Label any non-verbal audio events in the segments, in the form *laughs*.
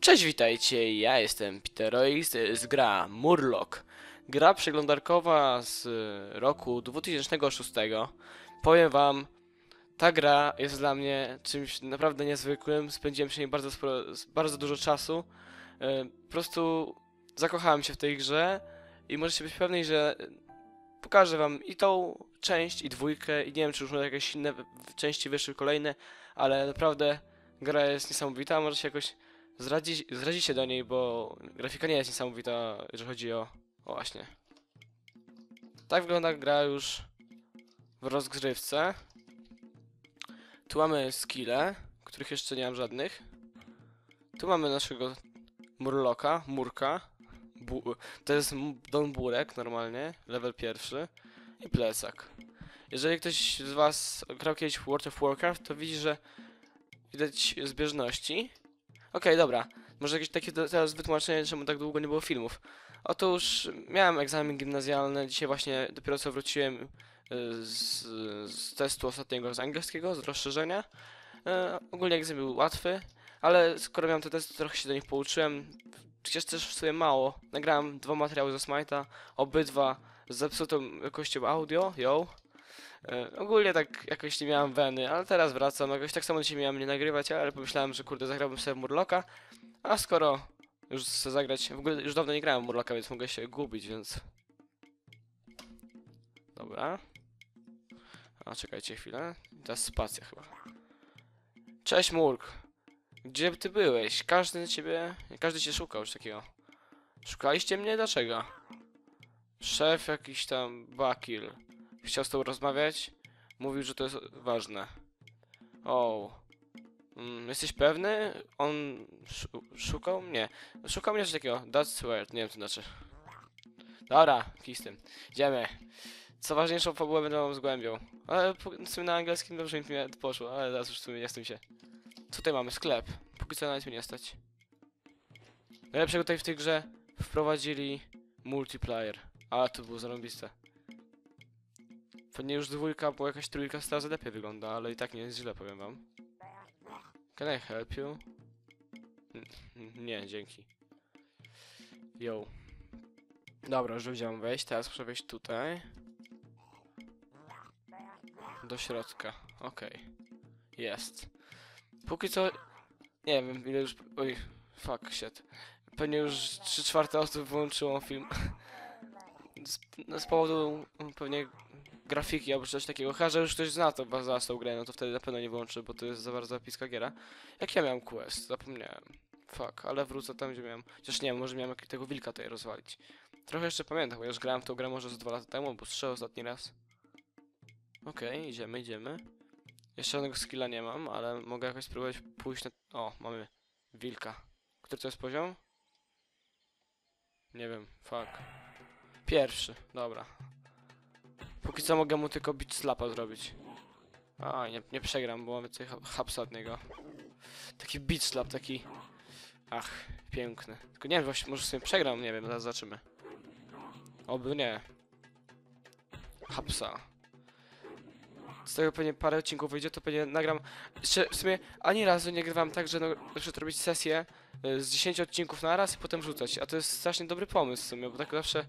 Cześć, witajcie, ja jestem Peteroix, to jest gra Murloc. Gra przeglądarkowa z roku 2006. Powiem wam, ta gra jest dla mnie czymś naprawdę niezwykłym, spędziłem przy niej bardzo, sporo, bardzo dużo czasu. Y, Po prostu zakochałem się w tej grze i możecie być pewni, że pokażę wam i tą część, i dwójkę, i nie wiem, czy już jakieś inne części wyszły kolejne, ale naprawdę gra jest niesamowita, może się jakoś Zdradzi, zdradzicie do niej, bo grafika nie jest niesamowita, jeżeli chodzi o... O właśnie. Tak wygląda gra już w rozgrywce. Tu mamy skille, których jeszcze nie mam żadnych. Tu mamy naszego murloka, murka. Bu to jest Don Burek normalnie, level pierwszy. I plecak. Jeżeli ktoś z was grał kiedyś w World of Warcraft, to widzi, że widać zbieżności. Okej, dobra. Może jakieś takie do- teraz wytłumaczenie, czemu tak długo nie było filmów. Otóż miałem egzamin gimnazjalny, dzisiaj właśnie dopiero co wróciłem y, z, z testu ostatniego z angielskiego, z rozszerzenia. E, ogólnie egzamin był łatwy, ale skoro miałem te testy, trochę się do nich pouczyłem. Chociaż też w sumie mało. Nagrałem dwa materiały ze Smite'a, obydwa z zepsutą jakością audio, yo. E, ogólnie tak jakoś nie miałem weny, ale teraz wracam. Jakoś tak samo dzisiaj miałem nie nagrywać, ale pomyślałem, że kurde zagrałbym sobie Murloka. A skoro już chcę zagrać, w ogóle już dawno nie grałem Murloka, więc mogę się gubić, więc... Dobra. A czekajcie chwilę. Teraz spacja chyba. Cześć Murk. Gdzie ty byłeś? Każdy ciebie... Każdy cię szukał już takiego. Szukaliście mnie? Dlaczego? Szef jakiś tam Bakil. Chciał z tobą rozmawiać. Mówił, że to jest ważne. O. Mm, jesteś pewny? On szu szukał mnie? Szukał mnie coś takiego. That's weird. Nie wiem co znaczy. Dobra, kij tym. Idziemy. Co ważniejszą fabułę będę wam zgłębiał. Ale w sumie na angielskim dobrze mi poszło, ale teraz już w sumie nie chcę się. Tutaj mamy sklep. Póki co nawet mi nie stać. Najlepszego tutaj w tej grze wprowadzili multiplayer. Ale to było zarąbiste. Pewnie już dwójka, bo jakaś trójka stara lepiej wygląda, ale i tak nie jest źle, powiem wam. Can I help you? N- Nie, dzięki. Yo. Dobra, już wziąłem wejść, teraz muszę wejść tutaj. Do środka, okej. Jest. Póki co... Nie wiem, ile już... Oj, fuck, shit. Pewnie już 3 czwarte osób wyłączyło film. *laughs* z, no, z powodu pewnie grafiki albo coś takiego. Chyba, że już ktoś zna to za tą grę, no to wtedy na pewno nie wyłączy, bo to jest za bardzo epicka giera. Jak ja miałem quest? Zapomniałem. Fuck, ale wrócę tam, gdzie miałem. Chociaż nie wiem, może miałem tego wilka tutaj rozwalić. Trochę jeszcze pamiętam, bo już grałem w tą grę może z dwa lata temu, bo trzy ostatni raz. Okej, idziemy, idziemy. Jeszcze żadnego skilla nie mam, ale mogę jakoś spróbować pójść na... O, mamy wilka. Który to jest poziom? Nie wiem, fuck. Pierwszy, dobra. Póki co mogę mu tylko beat slapa zrobić. A, nie, nie przegram, bo tutaj ha- hapsa od niego. Taki beat slap, taki... Ach, piękny. Tylko nie wiem, właśnie może sobie przegram, nie wiem, zaraz zobaczymy. Oby nie. Hapsa. Z tego pewnie parę odcinków wyjdzie, to pewnie nagram... Jeszcze w sumie ani razu nie grywałem tak, że no, na przykład robić sesję y, z 10 odcinków na raz i potem rzucać. A to jest strasznie dobry pomysł w sumie, bo tak zawsze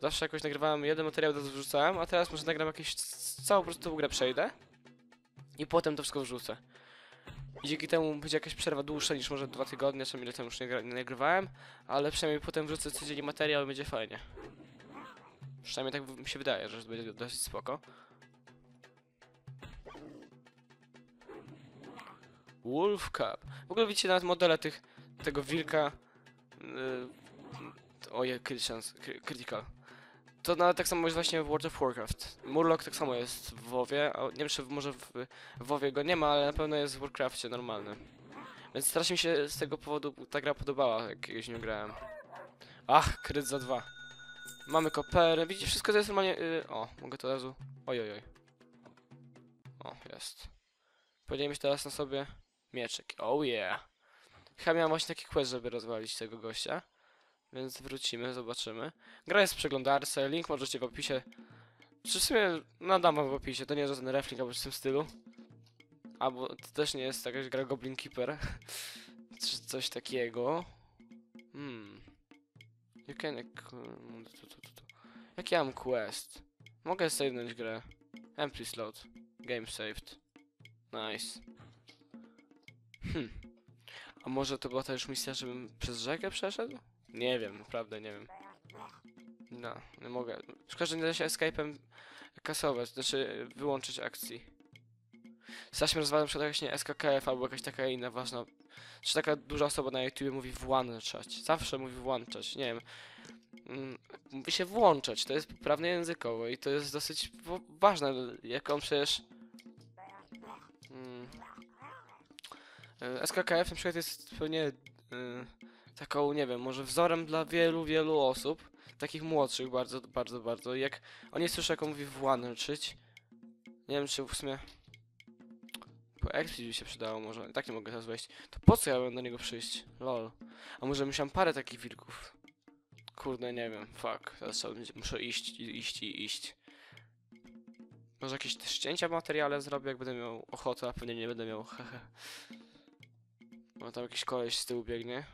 Zawsze jakoś nagrywałem jeden materiał, to wrzucałem, a teraz może nagram jakieś całą po prostu grę przejdę i potem to wszystko wrzucę. I dzięki temu będzie jakaś przerwa dłuższa niż może dwa tygodnie, czy ile tam już nie, nie nagrywałem, ale przynajmniej potem wrzucę codziennie materiał i będzie fajnie. Przynajmniej tak mi się wydaje, że będzie dosyć spoko. Wolf Cup. W ogóle widzicie nawet modele tych, tego wilka. Yy, critical, critical. To nawet tak samo jest właśnie w World of Warcraft. Murloc tak samo jest w WoWie, a nie wiem czy może w, w WoWie go nie ma, ale na pewno jest w Warcrafcie normalny. Więc strasznie mi się z tego powodu ta gra podobała, jak kiedyś nie grałem. Ach, kryt za dwa. Mamy koperę, widzicie, wszystko to jest normalnie... Yy, o, mogę to razu... Oj, oj, oj. O, jest. Powinien mieć teraz na sobie mieczek. Oh yeah. Chyba miałem właśnie taki quest, żeby rozwalić tego gościa. Więc wrócimy, zobaczymy. Gra jest w przeglądarce, link możecie w opisie. Czy w sumie nadam wam w opisie, to nie jest żaden reflink albo w tym stylu. Albo to też nie jest jakaś gra Goblin Keeper. *laughs* czy coś takiego. Hmm. You can... ac- tu, tu, mam quest? Mogę save'nąć grę. Empty slot. Game saved. Nice. Hmm. A może to była ta już misja, żebym przez rzekę przeszedł? Nie wiem, naprawdę nie wiem. No, nie mogę. Szkoda, że nie da się escape'em kasować, znaczy wyłączyć akcji. Strasznie rozważam przed właśnie SKKF albo jakaś taka inna ważna... Czy taka duża osoba na YouTube mówi włączać. Zawsze mówi włączać, nie wiem. Mm, Mówi się włączać, to jest poprawne językowo i to jest dosyć wa- ważne, jak on przecież... Mm, e, SKKF na przykład jest pewnie y, taką, nie wiem, może wzorem dla wielu, wielu osób, takich młodszych bardzo, bardzo, bardzo. Jak oni słyszą, jak on mówi włączyć, nie wiem, czy w sumie po Exit by się przydało może, tak nie mogę teraz wejść. To po co ja mam do niego przyjść? Lol. A może musiałem parę takich wilków? Kurde, nie wiem, fuck. Teraz muszę iść, iść i iść. Może jakieś też ścięcia w materiale zrobię, jak będę miał ochotę, a pewnie nie będę miał, *laughs* hehe. Bo tam jakiś koleś z tyłu biegnie.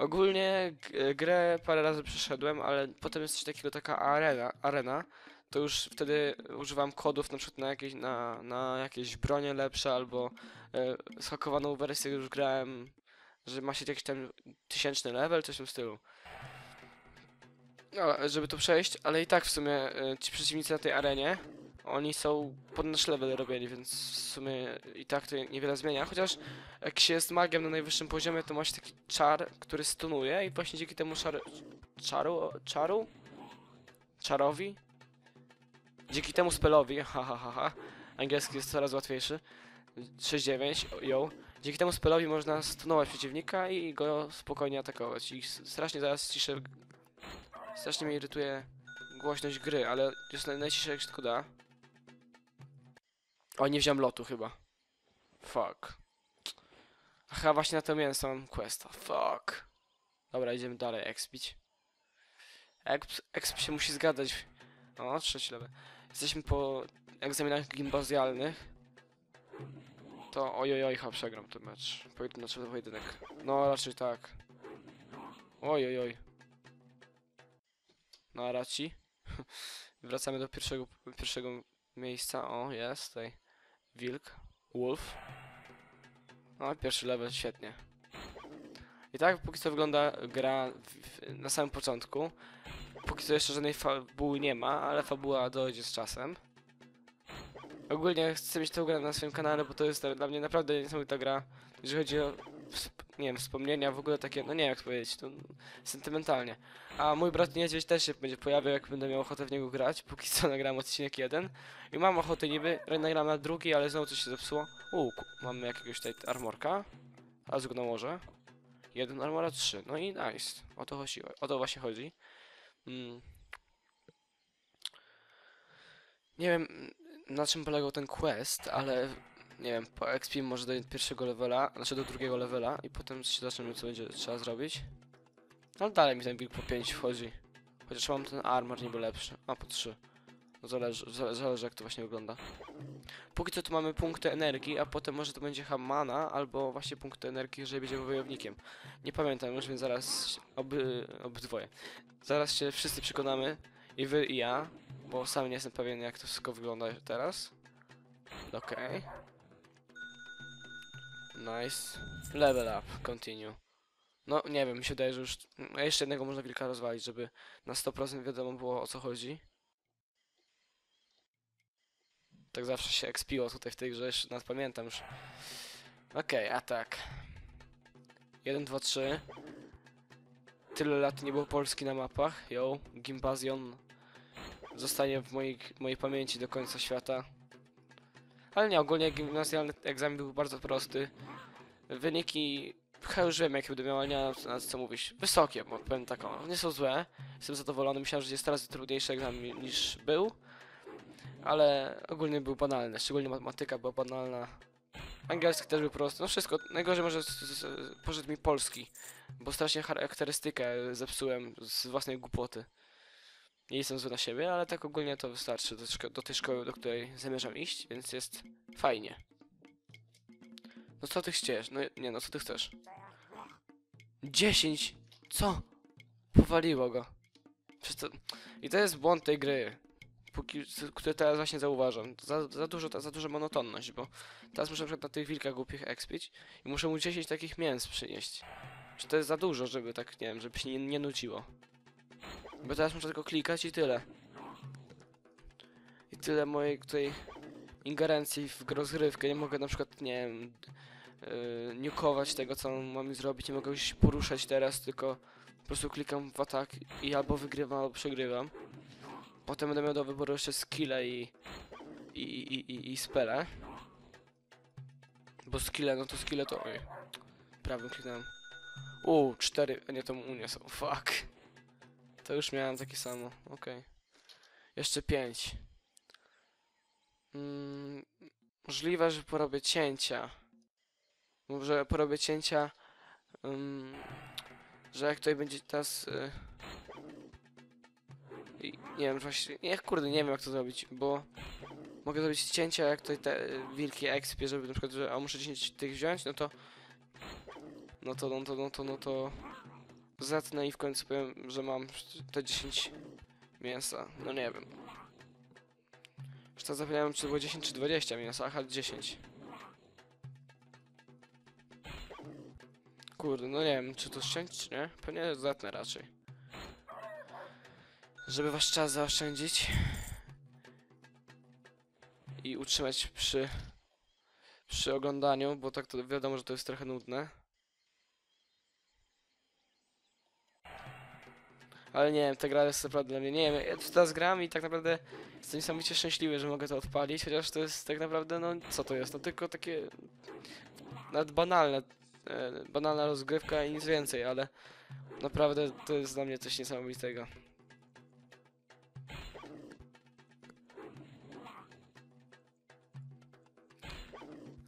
Ogólnie grę parę razy przeszedłem, ale potem jest coś takiego, taka arena, arena. To już wtedy używam kodów na przykład na jakieś, na, na jakieś bronie lepsze, albo e, schakowaną wersję już grałem, że ma się jakiś tam tysięczny level, coś w tym stylu. No, żeby to przejść, ale i tak w sumie e, ci przeciwnicy na tej arenie, oni są pod nasz level robieni, więc w sumie i tak to niewiele zmienia, chociaż jak się jest magiem na najwyższym poziomie, to ma się taki czar, który stunuje i właśnie dzięki temu szar... czaru... czaru? Czarowi? Dzięki temu spelowi, *laughs* ha ha ha ha, angielski jest coraz łatwiejszy, 6-9, yo. Dzięki temu spelowi można stunować przeciwnika i go spokojnie atakować. I strasznie zaraz ciszę... Strasznie mnie irytuje głośność gry, ale jest naj- najciszej jak się tylko da. O, nie wziąłem lotu chyba. Fuck. Aha, właśnie na to mięso mam questa. Fuck. Dobra, idziemy dalej, expić. Exp, exp się musi zgadzać. O, trzeci level. Jesteśmy po egzaminach gimnazjalnych. To ojojoj, chyba przegram ten mecz. Pojedynek, znaczy pojedynek. No, raczej tak. Ojojoj. No, raci. *laughs* Wracamy do pierwszego, pierwszego miejsca. O, jest tutaj. Wilk. Wolf. No, pierwszy level, świetnie. I tak póki co wygląda gra w, na samym początku. Póki co jeszcze żadnej fabuły nie ma, ale fabuła dojdzie z czasem. Ogólnie chcę mieć tę grę na swoim kanale, bo to jest dla mnie naprawdę niesamowita gra. Jeżeli chodzi o, nie wiem, wspomnienia, w ogóle takie, no nie jak powiedzieć, to sentymentalnie. A mój brat Niedźwiedź też się będzie pojawiał, jak będę miał ochotę w niego grać. Póki co *laughs* nagram odcinek jeden. I mam ochotę niby, nagram na drugi, ale znowu coś się zepsuło. Ku- mamy jakiegoś tutaj armorka. A go nałożę. Jeden armora, trzy. No i nice. O to chodzi, o to właśnie chodzi. Mm. Nie wiem na czym polegał ten quest, ale nie wiem, po XP może do pierwszego levela, znaczy do drugiego levela i potem się zobaczymy co będzie trzeba zrobić. Ale dalej mi ten build po 5 wchodzi. Chociaż mam ten armor niby lepszy. A po 3. No zależy, zale- zależy jak to właśnie wygląda. Póki co tu mamy punkty energii, a potem może to będzie hamana, albo właśnie punkty energii, jeżeli będziemy wojownikiem. Nie pamiętam już, więc zaraz oby, obydwoje. Zaraz się wszyscy przekonamy, i wy i ja, bo sam nie jestem pewien jak to wszystko wygląda teraz. Okej. Nice. Level up, continue. No nie wiem, mi się wydaje, że już no, jeszcze jednego można wilka rozwalić, żeby na 100% wiadomo było o co chodzi. Tak zawsze się expiło tutaj w tej grze, jeszcze nawet pamiętam już. Okej, a tak. 1, 2, 3. Tyle lat nie było Polski na mapach. Yo, Gimbazion zostanie w mojej, mojej pamięci do końca świata. Ale nie, ogólnie gimnazjalny egzamin był bardzo prosty. Wyniki, wiem jakie będę miał, ale nie na co mówić. Wysokie, bo powiem tak, o, nie są złe. Jestem zadowolony, myślałem, że jest teraz trudniejszy egzamin niż był. Ale ogólnie był banalny, szczególnie matematyka była banalna. Angielski też był prosty, no wszystko. Najgorzej może z, mi polski, bo strasznie charakterystykę zepsułem z własnej głupoty. Nie jestem zły na siebie, ale tak ogólnie to wystarczy do, do tej szkoły, do której zamierzam iść, więc jest fajnie. No co ty chcesz? No nie, no co ty chcesz? 10! Co? Powaliło go. To... I to jest błąd tej gry. Póki, który teraz właśnie zauważam. Za, za, dużo, za duża monotonność, bo teraz muszę na przykład na tych wilkach głupich expić i muszę mu 10 takich mięs przynieść. Czy to jest za dużo, żeby tak, nie wiem, żeby się nie, nie nudziło. Bo teraz muszę tylko klikać i tyle. I tyle mojej tutaj ingerencji w rozgrywkę. Nie mogę na przykład, nie wiem, yy, niukować tego, co mam zrobić. Nie mogę się poruszać teraz, tylko po prostu klikam w atak i albo wygrywam, albo przegrywam. Potem będę miał do wyboru jeszcze skille i, i, i, i, i spele. Bo skille, no to skille to... Oj, prawym kliknąłem. U, cztery, a nie to u nie są, fuck. To już miałem takie samo, okej. Jeszcze pięć. Mm, możliwe, że porobię cięcia. Może porobię cięcia, ym, że jak tutaj będzie teraz... Y, i nie wiem, właśnie, nie, kurde, nie wiem jak to zrobić, bo mogę zrobić cięcia jak tutaj te y, wilki expie, żeby na przykład, że a muszę 10 tych wziąć, no to no to, no to, no to, no to zetnę i w końcu powiem, że mam te 10 mięsa, no nie wiem. Już teraz zapomniałem, czy to było 10 czy 20 mięsa, aha, 10. Kurde, no nie wiem, czy to ściąć, czy nie? Pewnie zetnę raczej. Żeby wasz czas zaoszczędzić. I utrzymać przy... przy oglądaniu, bo tak to wiadomo, że to jest trochę nudne. Ale nie wiem, ta gra jest naprawdę dla mnie, nie wiem, ja teraz gram i tak naprawdę jestem niesamowicie szczęśliwy, że mogę to odpalić, chociaż to jest tak naprawdę, no co to jest, no tylko takie nawet banalne, e, banalna rozgrywka i nic więcej, ale naprawdę to jest dla mnie coś niesamowitego.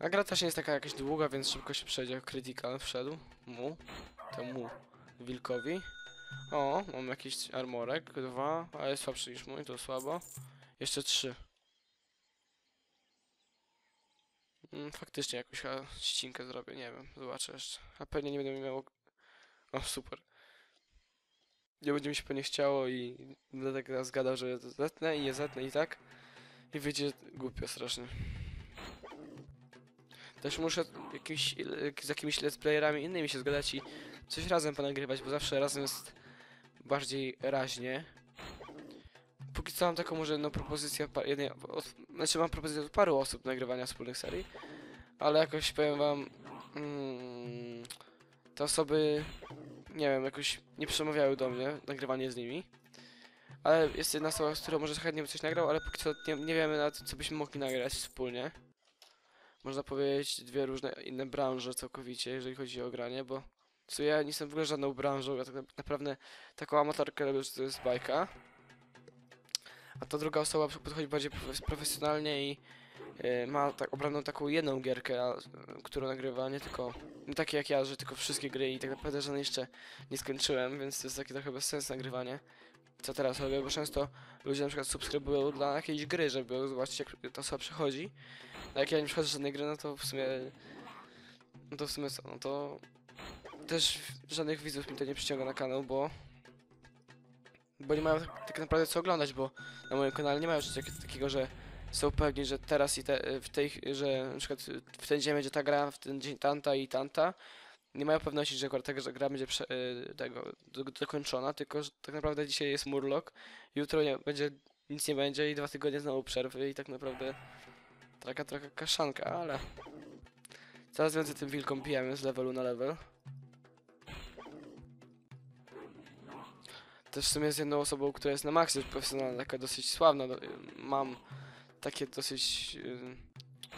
A gra też nie jest taka jakaś długa, więc szybko się przejdzie. Critical wszedł. Mu. Temu wilkowi. O, mam jakiś armorek. Dwa, ale jest słabszy niż mój, to słabo. Jeszcze trzy. Mm, faktycznie jakąś ścinkę zrobię, nie wiem, zobaczę jeszcze. A pewnie nie będę miał... O, super. Nie będzie mi się pewnie chciało i będę tak teraz gadał, że zetnę i nie zetnę i tak. I wyjdzie głupio strasznie. Też muszę jakimś, z jakimiś let's playerami innymi się zgadać i coś razem ponagrywać, bo zawsze razem jest bardziej raźnie. Póki co mam taką może jedną propozycję, jednej, znaczy mam propozycję od paru osób nagrywania wspólnych serii, ale jakoś powiem wam, mm, te osoby, nie wiem, jakoś nie przemawiały do mnie, nagrywanie z nimi. Ale jest jedna osoba, z którą może chętnie by coś nagrał, ale póki co nie, nie wiemy nawet, co byśmy mogli nagrać wspólnie. Można powiedzieć dwie różne inne branże całkowicie, jeżeli chodzi o granie, bo co ja nie jestem w ogóle żadną branżą, ja tak na- naprawdę taką amatorkę robię, że to jest bajka. A ta druga osoba podchodzi bardziej profe- profesjonalnie i e, ma tak obraną taką jedną gierkę, a, którą nagrywa, nie tylko, nie takie jak ja, że tylko wszystkie gry i tak naprawdę żadnej jeszcze nie skończyłem, więc to jest takie trochę bez sensu nagrywanie. Co teraz robię, bo często ludzie na przykład subskrybują dla jakiejś gry, żeby zobaczyć jak ta osoba przechodzi. A jak ja nie przechodzę żadnej gry, no to w sumie... No to w sumie co, no to... Też żadnych widzów mi to nie przyciąga na kanał, bo... Bo nie mają tak, tak naprawdę co oglądać, bo na moim kanale nie mają taki- takiego, że są pewni, że teraz i te, w tej, że na przykład w ten dzień będzie ta gra, w ten dzień tanta i tanta. Nie mają pewności, że akurat ta gra będzie prze, y, tego, do, dokończona, tylko że tak naprawdę dzisiaj jest Murloc, jutro nie, będzie, nic nie będzie i dwa tygodnie znowu przerwy i tak naprawdę taka trochę kaszanka, ale coraz więcej tym wilkom pijemy z levelu na level. Też w sumie z jedną osobą, która jest na maksie profesjonalna, taka dosyć sławna, mam takie dosyć y,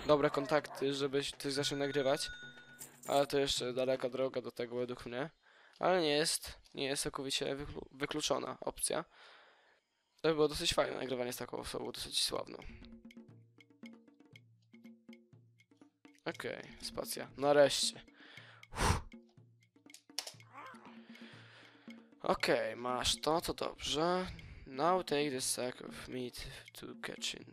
dobre kontakty, żeby coś zaczął nagrywać, ale to jeszcze daleka droga do tego według mnie, ale nie jest, nie jest całkowicie wyklu wykluczona opcja. To by było dosyć fajne nagrywanie z taką osobą, dosyć sławną. Okej, spacja. Nareszcie. Uff. Okej, masz to, to dobrze. Now take the sack of meat to catch in.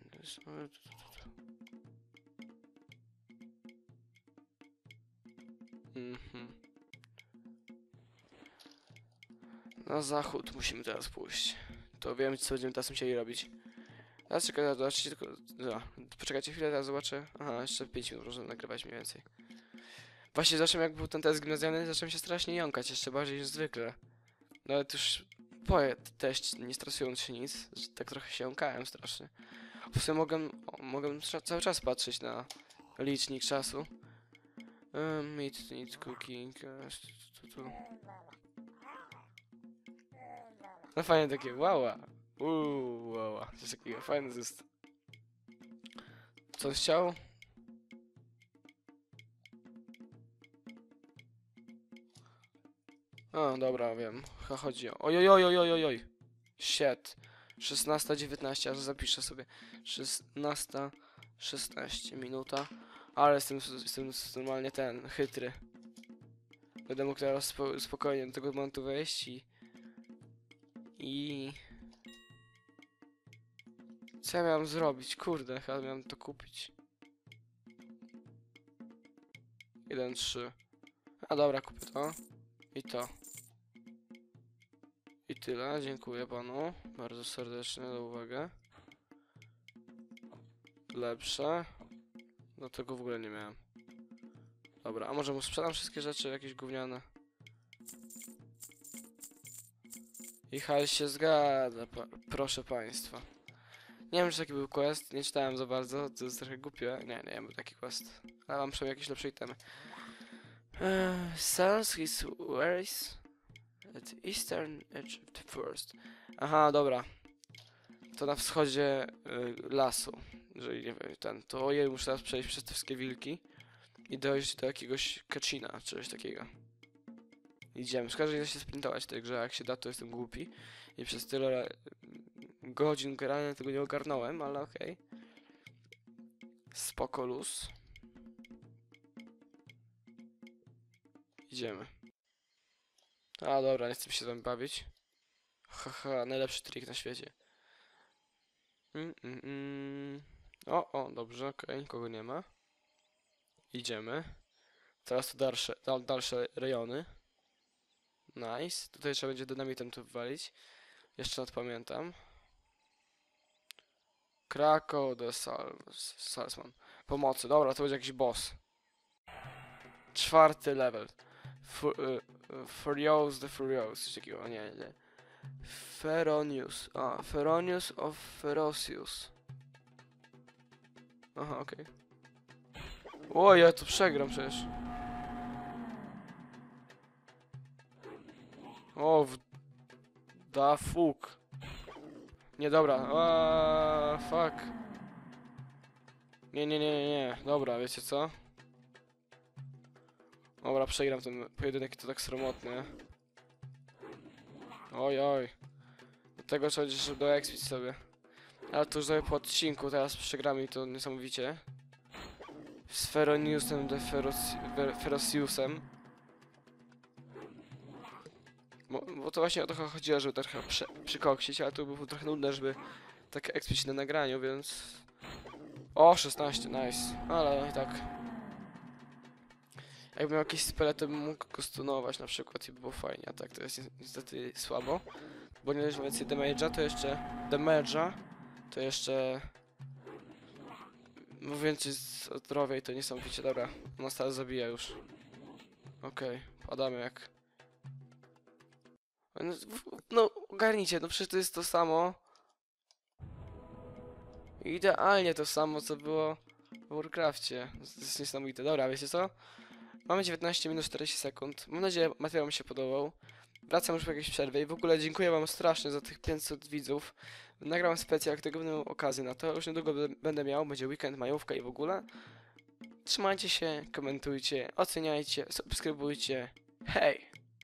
Mhm. Na zachód musimy teraz pójść. To wiem, co będziemy teraz musieli robić. Teraz czekaj, zobaczycie tylko... No, poczekajcie chwilę, teraz zobaczę. Aha, jeszcze 5 minut można nagrywać mniej więcej. Właśnie zacząłem, jak był ten test gimnazjalny, zacząłem się strasznie jąkać, jeszcze bardziej niż zwykle. Nawet już po teście, nie stresując się nic, że tak trochę się jąkałem strasznie. W sumie mogłem trza- cały czas patrzeć na licznik czasu. Um, meat, need cooking. e, tu, tu, tu. No fajnie takie, wała. Uuu, wała. Coś takiego, fajne to jest. Co chciał? A, dobra, wiem. Chyba chodzi o... Oj, oj, oj, oj, oj, oj, oj. Shit. 16.19, aż zapiszę sobie. 16, 16 minuta. Ale jestem, jestem normalnie ten, chytry. Będę mógł teraz spo, spokojnie do tego momentu wejść i... I... Co ja miałem zrobić? Kurde, chyba miałem to kupić. 1, 3. A dobra, kupię to. I to. I tyle. Dziękuję panu. Bardzo serdecznie za uwagę. Lepsze. No tego w ogóle nie miałem. Dobra, a może mu sprzedam wszystkie rzeczy jakieś gówniane? I hal się zgadza, proszę państwa. Nie wiem, czy taki był quest, nie czytałem za bardzo, to jest trochę głupie. Nie, nie był taki quest. Ale mam przynajmniej jakieś lepsze itemy. Uh, sells his wares at eastern the forest. Aha, dobra. To na wschodzie y, lasu. Jeżeli nie wiem, ten, to ja muszę teraz przejść przez te wszystkie wilki i dojść do jakiegoś kacina, czy coś takiego. Idziemy. Szkoda, że da się sprintować w tej grze, jak się da, to jestem głupi. I przez tyle godzin grania tego nie ogarnąłem, ale okej. Spoko luz. Idziemy. A dobra, nie chcę się z wami bawić. Haha, najlepszy trik na świecie. Mm, mm, mm. O, o, dobrze, okej, nikogo nie ma. Idziemy. Teraz to dalsze, dal, dalsze rejony. Nice. Tutaj trzeba będzie dynamitem to wywalić. Jeszcze nadpamiętam. Krakow the Sal Salesman. Pomocy. Dobra, to będzie jakiś boss. Czwarty level. Fu y, y, Furious the Furious. Coś takiego. Nie, nie. Feronius. A, Feronius of Ferocious. Aha, okej. O, ja to przegram przecież. O, w... Da fuk. Nie, dobra. A, fuck. Nie, nie, nie, nie. Dobra, wiecie co? Dobra, przegram ten pojedynek to tak sromotny. Oj, oj. Do tego trzeba będzie do expić sobie. Ale to już sobie po odcinku, teraz przegramy i to niesamowicie. Z Feroniusem de Ferociusem. Bo, bo to właśnie o to chodziło, żeby trochę prze, przykoksić, ale to było trochę nudne, żeby tak expić na nagraniu, więc... O, 16, nice. Ale i tak... Jakbym miał jakieś spele, to bym mógł go stunować na przykład i by było fajnie, a tak to jest ni- niestety słabo. Bo nie że więcej damage'a, to jeszcze... Damage'a, to jeszcze... No więcej zdrowia i to niesamowicie, dobra. Ona teraz zabija już. Okej, padamy jak... No, no ogarnijcie, no przecież to jest to samo. Idealnie to samo, co było w Warcrafcie. To jest niesamowite. Dobra, wiecie co? Mamy 19 minut 40 sekund. Mam nadzieję, że materiał mi się podobał. Wracam już po jakiejś przerwie i w ogóle dziękuję wam strasznie za tych 500 widzów. Nagram specjal, tylko będę miał okazję na to. Już niedługo będę miał, będzie weekend, majówka i w ogóle. Trzymajcie się, komentujcie, oceniajcie, subskrybujcie. Hej!